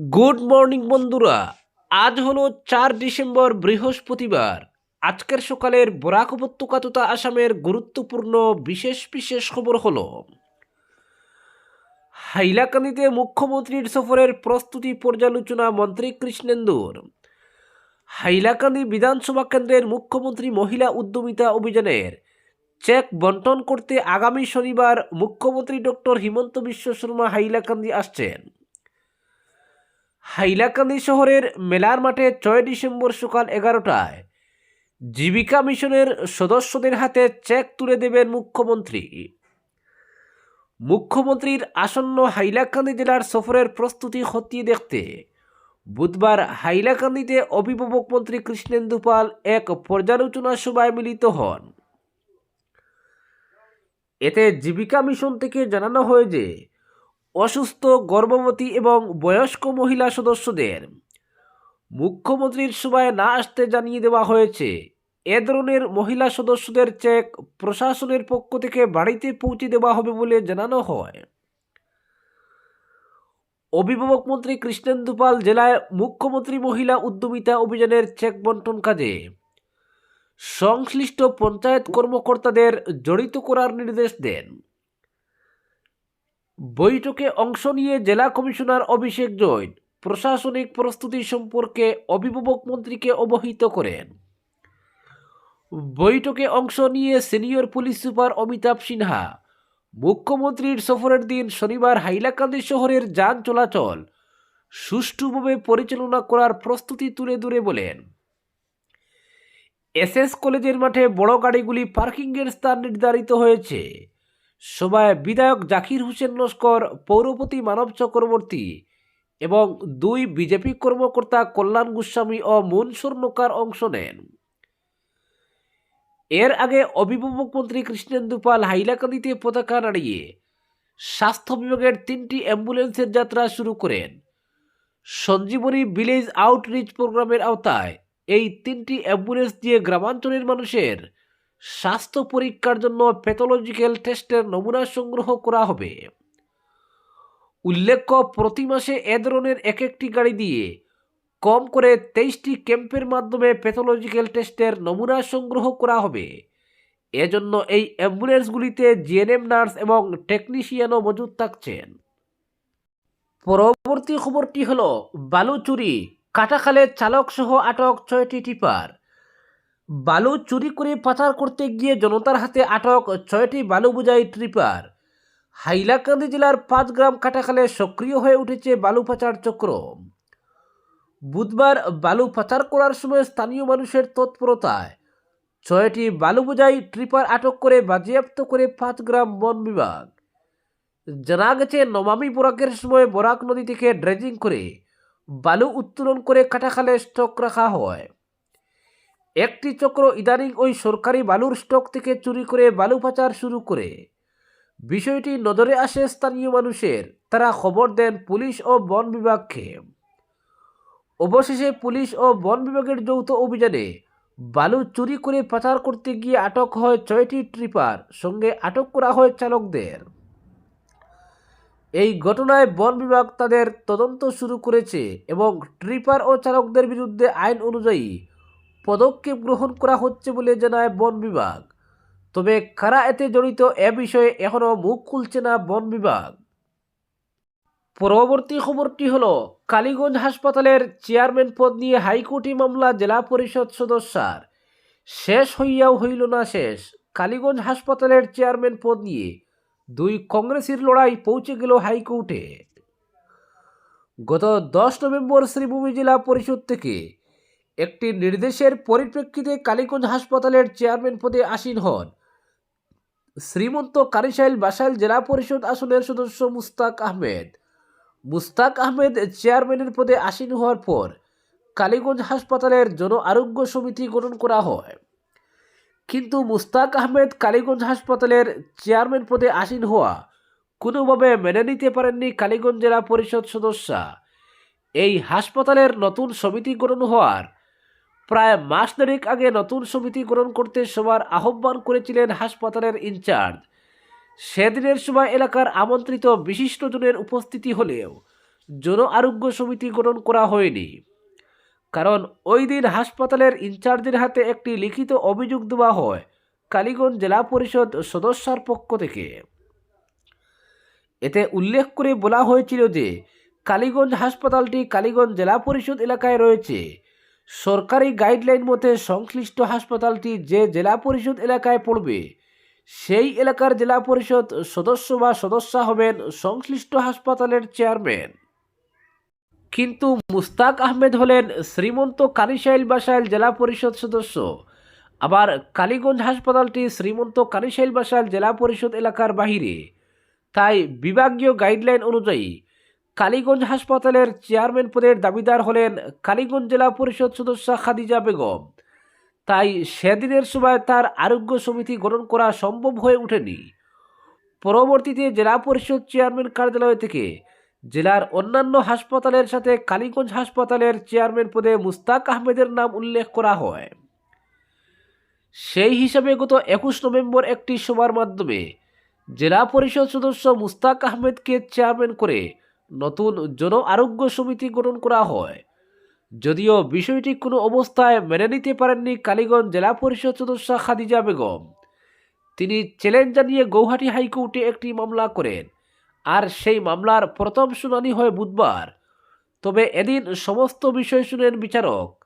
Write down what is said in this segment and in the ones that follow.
Good morning বন্ধুরা। আজ হলো চার ডিসেম্বর, বৃহস্পতিবার। আজকের সকালের বরাক উপত্যকা তথা আসামের গুরুত্বপূর্ণ বিশেষ বিশেষ খবর হলো, হাইলাকান্দিতে মুখ্যমন্ত্রীর সফরের প্রস্তুতি পর্যালোচনা মন্ত্রী কৃষ্ণেন্দুর। হাইলাকান্দি বিধানসভা কেন্দ্রের মুখ্যমন্ত্রী মহিলা উদ্যমিতা অভিযানের চেক বন্টন করতে আগামী শনিবার মুখ্যমন্ত্রী ডক্টর হিমন্ত বিশ্ব শর্মা হাইলাকান্দি আসছেন। হাইলাকান্দি শহরের মেলার মাঠে ছয় ডিসেম্বর সকাল এগারোটায় জীবিকা মিশনের সদস্যদের হাতে চেক তুলে দেবেন মুখ্যমন্ত্রী। মুখ্যমন্ত্রীর আসন্ন হাইলাকান্দি জেলার সফরের প্রস্তুতি খতিয়ে দেখতে বুধবার হাইলাকান্দিতে অভিভাবক মন্ত্রী কৃষ্ণেন্দু পাল এক পর্যালোচনা সভায় মিলিত হন। এতে জীবিকা মিশন থেকে জানানো হয় যে অসুস্থ, গর্ভবতী এবং বয়স্ক মহিলা সদস্যদের মুখ্যমন্ত্রীর সভায় না আসতে জানিয়ে দেওয়া হয়েছে। এ ধরনের মহিলা সদস্যদের চেক প্রশাসনের পক্ষ থেকে বাড়িতে পৌঁছে দেওয়া হবে বলে জানানো হয়। অভিভাবক মন্ত্রী কৃষ্ণেন্দু পাল জেলায় মুখ্যমন্ত্রী মহিলা উদ্যমিতা অভিযানের চেক বন্টন কাজে সংশ্লিষ্ট পঞ্চায়েত কর্মকর্তাদের জড়িত করার নির্দেশ দেন। বৈঠকে অংশ নিয়ে জেলা কমিশনার অভিষেক জৈন প্রশাসনিক প্রস্তুতি সম্পর্কে অভিভাবক মন্ত্রীকে অবহিত করেন। বৈঠকে অংশ নিয়ে senior police super Amitabh Sinha, মুখ্যমন্ত্রীর সফরের দিন শনিবার হাইলাকান্দি শহরের যান চলাচল সুষ্ঠুভাবে পরিচালনা করার প্রস্তুতি তুলে ধরে বলেন। এসএস কলেজের মাঠে বড় গাড়িগুলি পার্কিংয়ের স্থান নির্ধারিত হয়েছে। সভায় বিধায়ক জাকির হোসেন লস্কর, পৌরপতি মানব চক্রবর্তী এবং দুই বিজেপি কর্মকর্তা কল্যাণ গোস্বামী ও মুন স্বর্ণকার অংশ নেন। এর আগে অভিভাবক মন্ত্রী কৃষ্ণেন্দু পাল হাইলাকান্দিতে পতাকা নাড়িয়ে স্বাস্থ্য বিভাগের তিনটি অ্যাম্বুলেন্সের যাত্রা শুরু করেন। সঞ্জীবনী ভিলেজ আউটরিচ প্রোগ্রামের আওতায় এই তিনটি অ্যাম্বুলেন্স দিয়ে গ্রামাঞ্চলের মানুষের স্বাস্থ্য পরীক্ষার জন্য প্যাথোলজিক্যাল টেস্টের নমুনা সংগ্রহ করা হবে। উল্লেখ্য, প্রতি মাসে এ ধরনের এক একটি গাড়ি দিয়ে কম করে তেইশটি ক্যাম্পের মাধ্যমে প্যাথোলজিক্যাল টেস্টের নমুনা সংগ্রহ করা হবে। এজন্য এই অ্যাম্বুলেন্সগুলিতে জিএনএম নার্স এবং টেকনিশিয়ানও মজুদ থাকছেন। পরবর্তী খবরটি হল, বালুচুরি কাটাখালে চালক সহ আটক ছয়টি টিপার। বালু চুরি করে পাচার করতে গিয়ে জনতার হাতে আটক ছয়টি বালু বোঝাই ট্রিপার। হাইলাকান্দি জেলার পাঁচ গ্রাম কাটাখালে সক্রিয় হয়ে উঠেছে বালু পাচার চক্র। বুধবার বালু পাচার করার সময় স্থানীয় মানুষের তৎপরতায় ছয়টি বালু বোঝাই ট্রিপার আটক করে বাজেয়াপ্ত করে পাঁচ গ্রাম বন বিভাগ। জানা গেছে, নমামি বরাকের সময় বরাক নদী থেকে ড্রেজিং করে বালু উত্তোলন করে কাটাখালে স্টক রাখা হয়। একটি চক্র ইদানিং ওই সরকারি বালুর স্টক থেকে চুরি করে বালু পাচার শুরু করে। বিষয়টি নজরে আসে স্থানীয় মানুষের। তারা খবর দেন পুলিশ ও বন বিভাগকে। অবশেষে পুলিশ ও বন বিভাগের যৌথ অভিযানে বালু চুরি করে পাচার করতে গিয়ে আটক হয় ছয়টি ট্রিপার, সঙ্গে আটক করা হয় চালকদের। এই ঘটনায় বন বিভাগ তাদের তদন্ত শুরু করেছে এবং ট্রিপার ও চালকদের বিরুদ্ধে আইন অনুযায়ী পদক্ষেপ গ্রহণ করা হচ্ছে বলে জানায় বন বিভাগ। তবে কারা এতে জড়িত এ বিষয়ে এখনও মুখ খুলছে না বন বিভাগ। পরবর্তী খবরটি হল, কালীগঞ্জ হাসপাতালের চেয়ারম্যান পদ নিয়ে হাইকোর্টে মামলা জেলা পরিষদ সদস্যার। শেষ হইয়াও হইল না শেষ। কালীগঞ্জ হাসপাতালের চেয়ারম্যান পদ নিয়ে দুই কংগ্রেসের লড়াই পৌঁছে গেল হাইকোর্টে। গত দশ নভেম্বর শ্রীভূমি জেলা পরিষদ থেকে একটি নির্দেশের পরিপ্রেক্ষিতে কালীগঞ্জ হাসপাতালের চেয়ারম্যান পদে আসীন হন। শ্রীমন্ত কারিশাইল বাসাইল জেলা পরিষদ আসনের সদস্য মুস্তাক আহমেদ। মুস্তাক আহমেদ চেয়ারম্যানের পদে আসীন হওয়ার পর কালীগঞ্জ হাসপাতালের জন আরোগ্য সমিতি গঠন করা হয়। কিন্তু মুস্তাক আহমেদ কালীগঞ্জ হাসপাতালের চেয়ারম্যান পদে আসীন হওয়া কোনোভাবে মেনে নিতে পারেননি কালীগঞ্জ জেলা পরিষদ সদস্যা। এই হাসপাতালের নতুন সমিতি গঠন হওয়ার প্রায় মাস দেড়েক আগে নতুন সমিতি গ্রহণ করতে সবার আহ্বান করেছিলেন হাসপাতালের ইনচার্জ। সেদিনের সময় এলাকার আমন্ত্রিত বিশিষ্টজনের উপস্থিতি হলেও জন আরোগ্য সমিতি গঠন করা হয়নি। কারণ ওই দিন হাসপাতালের ইনচার্জের হাতে একটি লিখিত অভিযোগ দেওয়া হয় কালীগঞ্জ জেলা পরিষদ সদস্যার পক্ষ থেকে। এতে উল্লেখ করে বলা হয়েছিল যে কালীগঞ্জ হাসপাতালটি কালীগঞ্জ জেলা পরিষদ এলাকায় রয়েছে। সরকারি গাইডলাইন মতে সংশ্লিষ্ট হাসপাতালটি যে জেলা পরিষদ এলাকায় পড়বে, সেই এলাকার জেলা পরিষদ সদস্য বা সদস্যা হবেন সংশ্লিষ্ট হাসপাতালের চেয়ারম্যান। কিন্তু মুস্তাক আহমেদ হলেন শ্রীমন্ত কানিশাইল বাসাইল জেলা পরিষদ সদস্য। আবার কালীগঞ্জ হাসপাতালটি শ্রীমন্ত কানিশাইল বাসাইল জেলা পরিষদ এলাকার বাহিরে। তাই বিভাগীয় গাইডলাইন অনুযায়ী কালীগঞ্জ হাসপাতালের চেয়ারম্যান পদের দাবিদার হলেন কালীগঞ্জ জেলা পরিষদ সদস্য খাদিজা বেগম। তাই সেদিনের সময় তার আরোগ্য সমিতি গঠন করা সম্ভব হয়ে ওঠেনি। পরবর্তীতে জেলা পরিষদ চেয়ারম্যান কার্যালয় থেকে জেলার অন্যান্য হাসপাতালের সাথে কালীগঞ্জ হাসপাতালের চেয়ারম্যান পদে মুস্তাক আহমেদের নাম উল্লেখ করা হয়। সেই হিসাবে গত একুশ নভেম্বর একটি সভার মাধ্যমে জেলা পরিষদ সদস্য মুস্তাক আহমেদকে চেয়ারম্যান করে নতুন জন আরোগ্য সমিতি গঠন করা হয়। যদিও বিষয়টি কোনো অবস্থায় মেনে নিতে পারেননি কালীগঞ্জ জেলা পরিষদ সদস্য খাদিজা বেগম। তিনি চ্যালেঞ্জ জানিয়ে গৌহাটি হাইকোর্টে একটি মামলা করেন। আর সেই মামলার প্রথম শুনানি হয় বুধবার। তবে এদিন সমস্ত বিষয় শুনেন বিচারক।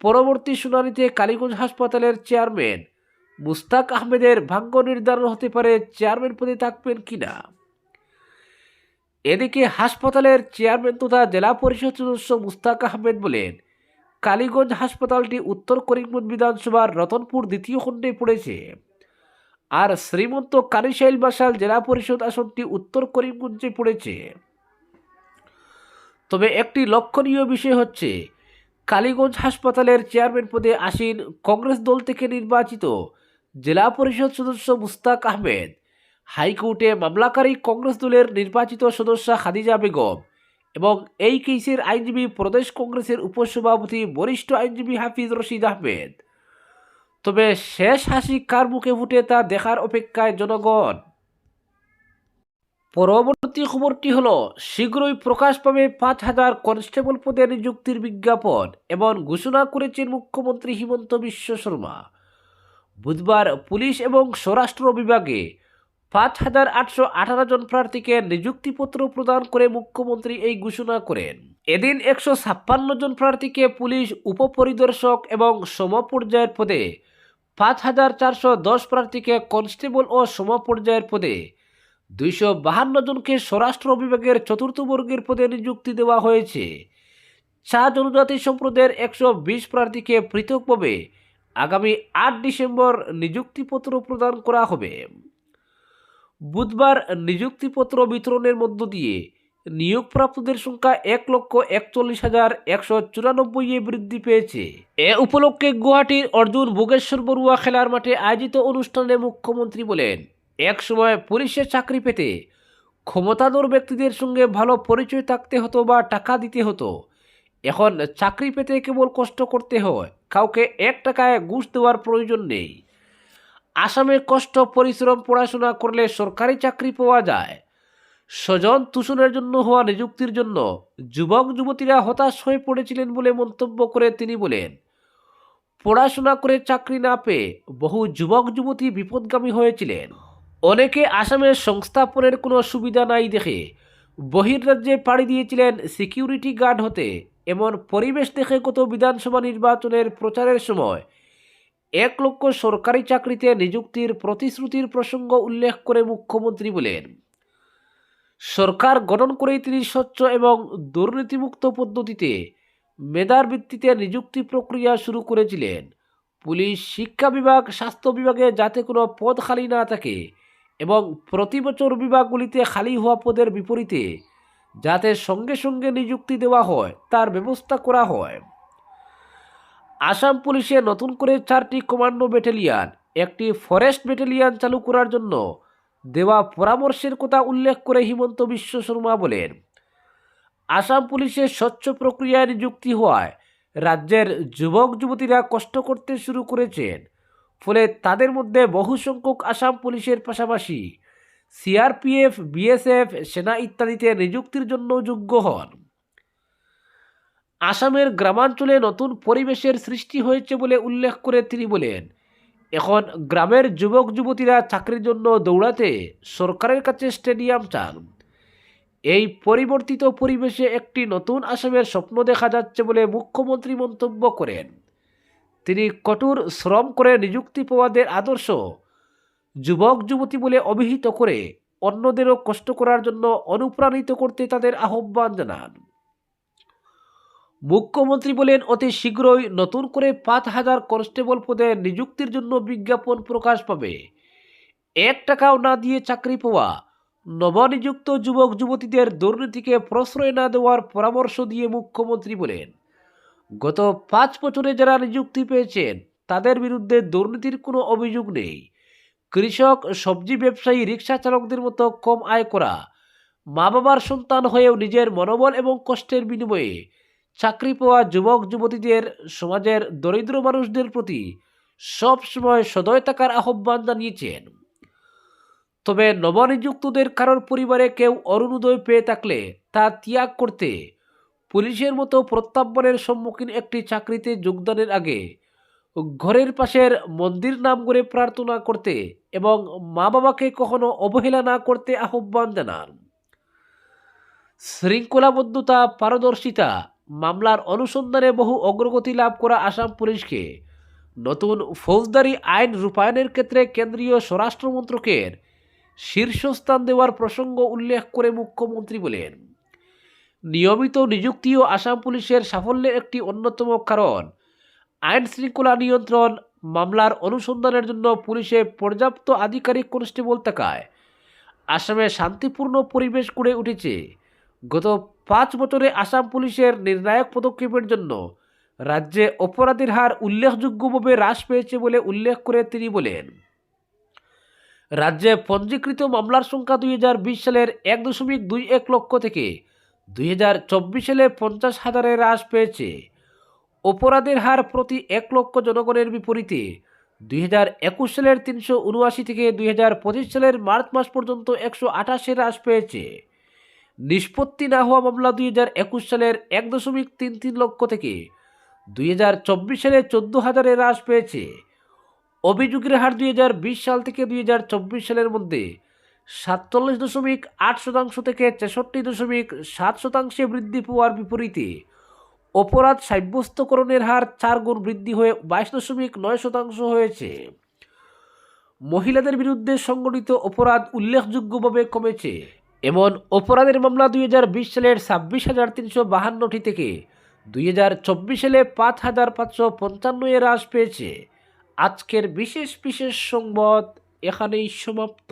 পরবর্তী শুনানিতে কালীগঞ্জ হাসপাতালের চেয়ারম্যান মুস্তাক আহমেদের ভাগ্য নির্ধারণ হতে পারে চেয়ারম্যান পদে থাকবেন কিনা। এদিকে হাসপাতালের চেয়ারম্যান তথা জেলা পরিষদ সদস্য মুস্তাক আহমেদ বলেন, কালীগঞ্জ হাসপাতালটি উত্তর করিমগঞ্জ বিধানসভার রতনপুর দ্বিতীয় খণ্ডে পড়েছে। আর শ্রীমন্ত কানিশাইল বাসাল জেলা পরিষদ আসনটি উত্তর করিমগঞ্জে পড়েছে। তবে একটি লক্ষণীয় বিষয় হচ্ছে, কালীগঞ্জ হাসপাতালের চেয়ারম্যান পদে আসীন কংগ্রেস দল থেকে নির্বাচিত জেলা পরিষদ সদস্য মুস্তাক আহমেদ হাইকোর্টে মামলাকারী কংগ্রেস দলের নির্বাচিত সদস্য খাদিজা বেগম এবং এই কেসের আইনজীবী প্রদেশ কংগ্রেসের উপসভাপতি বরিষ্ঠ আইনজীবী হাফিজ রশিদ আহমেদ। তবে শেষ হাসি কার মুখে ফুটে তা দেখার অপেক্ষায় জনগণ। পরবর্তী খবরটি হল, শীঘ্রই প্রকাশ পাবে পাঁচ হাজার কনস্টেবল পদে নিযুক্তির বিজ্ঞাপন এবং ঘোষণা করেছেন মুখ্যমন্ত্রী হিমন্ত বিশ্ব শর্মা। বুধবার পুলিশ এবং স্বরাষ্ট্র বিভাগে পাঁচ হাজার আটশো আঠারো জন প্রার্থীকে নিযুক্তিপত্র প্রদান করে মুখ্যমন্ত্রী এই ঘোষণা করেন। এদিন একশো ছাপ্পান্ন জন প্রার্থীকে পুলিশ উপপরিদর্শক এবং সমপর্যায়ের পদে, পাঁচ হাজার চারশো দশ প্রার্থীকে কনস্টেবল ও সমপর্যায়ের পদে, দুইশো বাহান্ন জনকে স্বরাষ্ট্র বিভাগের চতুর্থ বর্গের পদে নিযুক্তি দেওয়া হয়েছে। চা জনজাতি সম্প্রদায়ের একশো বিশ প্রার্থীকে পৃথকভাবে আগামী আট ডিসেম্বর নিযুক্তিপত্র প্রদান করা হবে। বুধবার নিযুক্তিপত্র বিতরণের মধ্য দিয়ে নিয়োগপ্রাপ্তদের সংখ্যা এক লক্ষ একচল্লিশ হাজার একশো চুরানব্বই এ বৃদ্ধি পেয়েছে। এ উপলক্ষে গুয়াহাটির অর্জুন ভোগেশ্বর বড়ুয়া খেলার মাঠে আয়োজিত অনুষ্ঠানে মুখ্যমন্ত্রী বলেন, এক সময় পুলিশের চাকরি পেতে ক্ষমতাধর ব্যক্তিদের সঙ্গে ভালো পরিচয় থাকতে হতো বা টাকা দিতে হতো। এখন চাকরি পেতে কেবল কষ্ট করতে হয়, কাউকে এক টাকায় ঘুষ দেওয়ার প্রয়োজন নেই। আসামে কষ্ট, পরিশ্রম, পড়াশোনা করলে সরকারি চাকরি পাওয়া যায়। স্বজন তুষণের জন্য হওয়া নিযুক্তির জন্য যুবক, যুবতীরা হতাশ হয়ে পড়েছিলেন বলে মন্তব্য করে তিনি বলেন, পড়াশোনা করে চাকরি না পেয়ে বহু যুবক, যুবতী বিপদগামী হয়েছিলেন। অনেকে আসামের সংস্থাপনের কোনো সুবিধা নাই দেখে বহির্রাজ্যে পাড়ি দিয়েছিলেন সিকিউরিটি গার্ড হতে। এমন পরিবেশ দেখে গত বিধানসভা নির্বাচনের প্রচারের সময় এক লক্ষ সরকারি চাকরিতে নিযুক্তির প্রতিশ্রুতির প্রসঙ্গ উল্লেখ করে মুখ্যমন্ত্রী বলেন, সরকার গঠন করেই তিনি স্বচ্ছ এবং দুর্নীতিমুক্ত পদ্ধতিতে মেধার ভিত্তিতে নিযুক্তি প্রক্রিয়া শুরু করেছিলেন। পুলিশ, শিক্ষা বিভাগ, স্বাস্থ্য বিভাগে যাতে কোনো পদ খালি না থাকে এবং প্রতি বছর বিভাগগুলিতে খালি হওয়া পদের বিপরীতে যাতে সঙ্গে সঙ্গে নিযুক্তি দেওয়া হয়, তার ব্যবস্থা করা হয়। আসাম পুলিশে নতুন করে চারটি কমান্ডো ব্যাটালিয়ান, একটি ফরেস্ট ব্যাটালিয়ান চালু করার জন্য দেওয়া পরামর্শের কথা উল্লেখ করে হিমন্ত বিশ্ব শর্মা বলেন। আসাম পুলিশের স্বচ্ছ প্রক্রিয়ায় নিযুক্তি হওয়ায় রাজ্যের যুবক যুবতীরা কষ্ট করতে শুরু করেছেন, ফলে তাদের মধ্যে বহু সংখ্যক আসাম পুলিশের পাশাপাশি সিআরপিএফ, বিএসএফ, সেনা ইত্যাদিতে নিযুক্তির জন্য যোগ্য হন। আসামের গ্রামাঞ্চলে নতুন পরিবেশের সৃষ্টি হয়েছে বলে উল্লেখ করে তিনি বলেন, এখন গ্রামের যুবক, যুবতীরা চাকরির জন্য দৌড়াতে সরকারের কাছে স্টেডিয়াম চান। এই পরিবর্তিত পরিবেশে একটি নতুন আসামের স্বপ্ন দেখা যাচ্ছে বলে মুখ্যমন্ত্রী মন্তব্য করেন। তিনি কঠোর শ্রম করে নিযুক্তি পাওয়াদের আদর্শ, যুবক, যুবতী বলে অভিহিত করে অন্যদেরও কষ্ট করার জন্য অনুপ্রাণিত করতে তাদের আহ্বান জানান। মুখ্যমন্ত্রী বলেন, অতি শীঘ্রই নতুন করে পাঁচ হাজার কনস্টেবল পদে নিযুক্তির জন্য বিজ্ঞাপন প্রকাশ পাবে। এক টাকাও না দিয়ে চাকরি পাওয়া, নবনিযুক্ত যুবক যুবতীদের দুর্নীতিকে প্রশ্রয় না দেওয়ার পরামর্শ দিয়ে মুখ্যমন্ত্রী বলেন, গত পাঁচ বছরে যারা নিযুক্তি পেয়েছেন, তাদের বিরুদ্ধে দুর্নীতির কোনো অভিযোগ নেই। কৃষক, সবজি ব্যবসায়ী, রিক্সা চালকদের মতো কম আয় করা মা বাবার সন্তান হয়েও নিজের মনোবল এবং কষ্টের বিনিময়ে চাকরি পাওয়া যুবক, যুবতীদের, সমাজের দরিদ্র মানুষদের প্রতি সবসময় সদয় থাকার আহ্বান জানিয়েছেন। তবে নবনিযুক্তদের কারোর পরিবারে কেউ অরুণোদয় পেয়ে থাকলে তা ত্যাগ করতে পুলিশের মতো প্রত্যাহ্বানের সম্মুখীন একটি চাকরিতে যোগদানের আগে ঘরের পাশের মন্দির নাম করে প্রার্থনা করতে এবং মা বাবাকে কখনো অবহেলা না করতে আহ্বান জানান। শৃঙ্খলাবদ্ধতা, পারদর্শিতা মামলার অনুসন্ধানে বহু অগ্রগতি লাভ করা আসাম পুলিশকে। নতুন ফৌজদারি আইন রূপায়ণের ক্ষেত্রে কেন্দ্রীয় স্বরাষ্ট্র মন্ত্রকের শীর্ষস্থান দেওয়ার প্রসঙ্গ উল্লেখ করে মুখ্যমন্ত্রী বলেন। নিয়মিত নিযুক্তিও আসাম পুলিশের সাফল্যের একটি অন্যতম কারণ। আইন শৃঙ্খলা নিয়ন্ত্রণ মামলার অনুসন্ধানের জন্য পুলিশে পর্যাপ্ত আধিকারিক কনস্টেবল থাকায় আসামে শান্তিপূর্ণ পরিবেশ গড়ে উঠেছে। গত পাঁচ বছরে আসাম পুলিশের নির্ণায়ক পদক্ষেপের জন্য রাজ্যে অপরাধের হার উল্লেখযোগ্যভাবে হ্রাস পেয়েছে বলে উল্লেখ করে তিনি বলেন। রাজ্যে পঞ্জীকৃত মামলার সংখ্যা দুই হাজার বিশ সালের এক দশমিক দুই এক লক্ষ থেকে দুই হাজার চব্বিশ সালে পঞ্চাশ হাজারে হ্রাস পেয়েছে। অপরাধের হার প্রতি এক লক্ষ জনগণের বিপরীতে দুই হাজার একুশ সালের তিনশো উনআশি থেকে দুই হাজার পঁচিশ সালের মার্চ মাস পর্যন্ত একশো আঠাশে হ্রাস পেয়েছে। নিষ্পত্তি না হওয়া মামলা দুই হাজার একুশ সালের এক দশমিক তিন তিন লক্ষ থেকে দুই হাজার চব্বিশ সালে চোদ্দ হাজারে হ্রাস পেয়েছে। অভিযোগের হার দুই হাজার বিশ সাল থেকে দুই হাজার চব্বিশ সালের মধ্যে সাতচল্লিশ দশমিক আট শতাংশ থেকে তেষট্টি দশমিক সাত শতাংশে বৃদ্ধি পাওয়ার বিপরীতে অপরাধ সাব্যস্তকরণের হার চার গুণ বৃদ্ধি হয়ে বাইশ দশমিক নয় শতাংশ হয়েছে। মহিলাদের বিরুদ্ধে সংগঠিত অপরাধ উল্লেখযোগ্যভাবে কমেছে। এমন অপরাধের মামলা দুই হাজার বিশ সালের ছাব্বিশ হাজার তিনশো বাহান্নটি থেকে দুই হাজার চব্বিশ সালে পাঁচ হাজার পাঁচশো পঞ্চান্ন এ হ্রাস পেয়েছে। আজকের বিশেষ বিশেষ সংবাদ এখানেই সমাপ্ত।